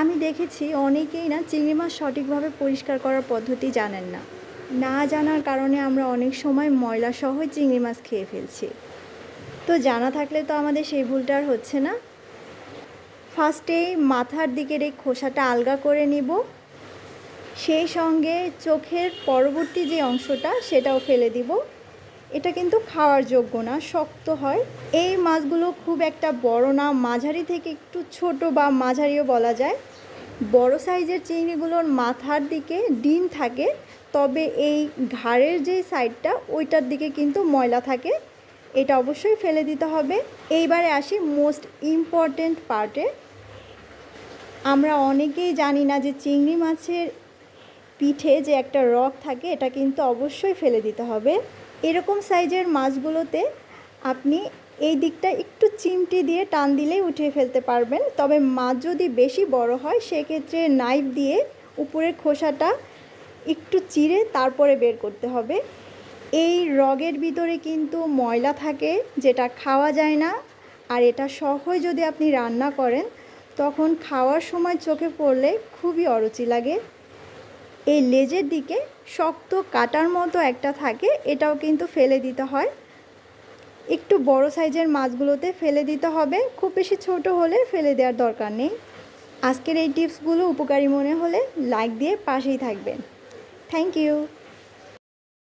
আমি দেখেছি অনেকেই না চিংড়ি মাছ সঠিকভাবে পরিষ্কার করার পদ্ধতি জানেন না। না জানার কারণে আমরা অনেক সময় ময়লা সহ চিংড়ি মাছ খেয়ে ফেলছি। তো জানা থাকলে তো আমাদের সেই ভুলটা আর হচ্ছে না। ফার্স্টেই মাথার দিকের এই খোসাটা আলগা করে নিব। সেই সঙ্গে চোখের পরবর্তী যে অংশটা সেটাও ফেলে দিব। এটা কিন্তু খাওয়ার যোগ্য না, শক্ত হয়। এই মাছগুলো খুব একটা বড় না, মাঝারি থেকে একটু ছোট বা মাঝারিও বলা যায়। বড় সাইজের চিংড়িগুলোর মাথার দিকে ডিম থাকে, তবে এই ঘাড়ের যে সাইডটা, ওইটার দিকে কিন্তু ময়লা থাকে। এটা অবশ্যই ফেলে দিতে হবে। এইবারে আসি মোস্ট ইম্পর্ট্যান্ট পার্টে আমরা অনেকেই জানি না যে চিংড়ি মাছের পিঠে যে একটা রক থাকে, এটা কিন্তু অবশ্যই ফেলে দিতে হবে। এরকম সাইজের মাছগুলোতে আপনি এই দিকটা একটু চিমটি দিয়ে টান দিলেই উঠিয়ে ফেলতে পারবেন। তবে মাছ যদি বেশি বড় হয়, সেক্ষেত্রে নাইফ দিয়ে উপরের খোসাটা একটু চিরে তারপরে বের করতে হবে। এই রগের ভিতরে কিন্তু ময়লা থাকে, যেটা খাওয়া যায় না। আর এটা সহজ যদি আপনি রান্না করেন, তখন খাওয়ার সময় চোখে পড়লে খুবই অরুচি লাগে। এই লেজের দিকে শক্ত কাটার মতো একটা থাকে, এটাও কিন্তু ফেলে দিতে হয়। একটু বড় সাইজের মাছগুলোতে ফেলে দিতে হবে, খুব বেশি ছোট হলে ফেলে দেওয়ার দরকার নেই। আজকের এই টিপসগুলো উপকারী মনে হলে লাইক দিয়ে পাশেই থাকবেন। Thank you.